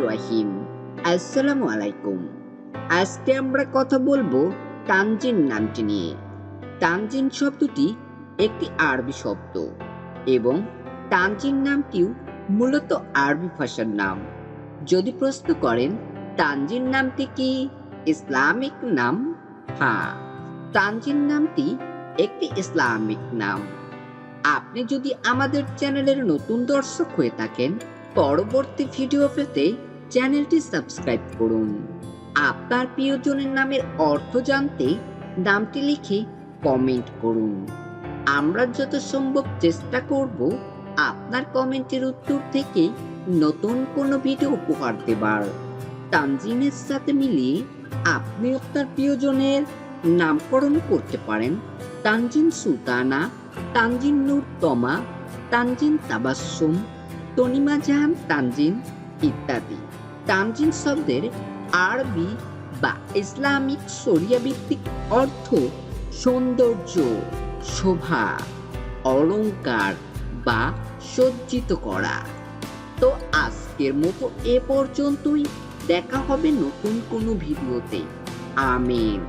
রহিম। আসসালামু আলাইকুম আজকে আমরা কথা বলব তানজিন নামটি নিয়ে। তানজিন শব্দটি একটি আরবি শব্দ এবং তানজিন নামটিও মূলত আরবি ভাষার নাম। যদি প্রশ্ন করেন, তানজিন নামটি কি ইসলামিক নাম? হ্যাঁ তানজিন নামটি একটি ইসলামিক নাম। আপনি যদি আমাদের চ্যানেলের নতুন দর্শক হয়ে থাকেন পরবর্তী ভিডিও পেতে চ্যানেলটি সাবস্ক্রাইব করুন। আপনার প্রিয়জনের নামের অর্থ জানতে নামটি লিখে কমেন্ট করুন। আমরা যত সম্ভব চেষ্টা করব আপনার কমেন্টের উত্তর থেকে নতুন কোনো ভিডিও উপহার দেবার। তানজিনের সাথে মিলিয়ে আপনি আপনার প্রিয়জনের নামকরণ করতে পারেন তানজিন সুলতানা, তানজিন নূর তমা তানজিন তাবাসসুম তনিমা জাহান তানজিন ইত্যাদি। তানজিন শব্দের আরবি বা ইসলামিক শরিয়া ভিত্তিক অর্থ সৌন্দর্য, শোভা, অলংকার বা সজ্জিত করা। তো আজকের মতো এ পর্যন্তই। দেখা হবে নতুন কোনো ভিডিওতে। আমিন।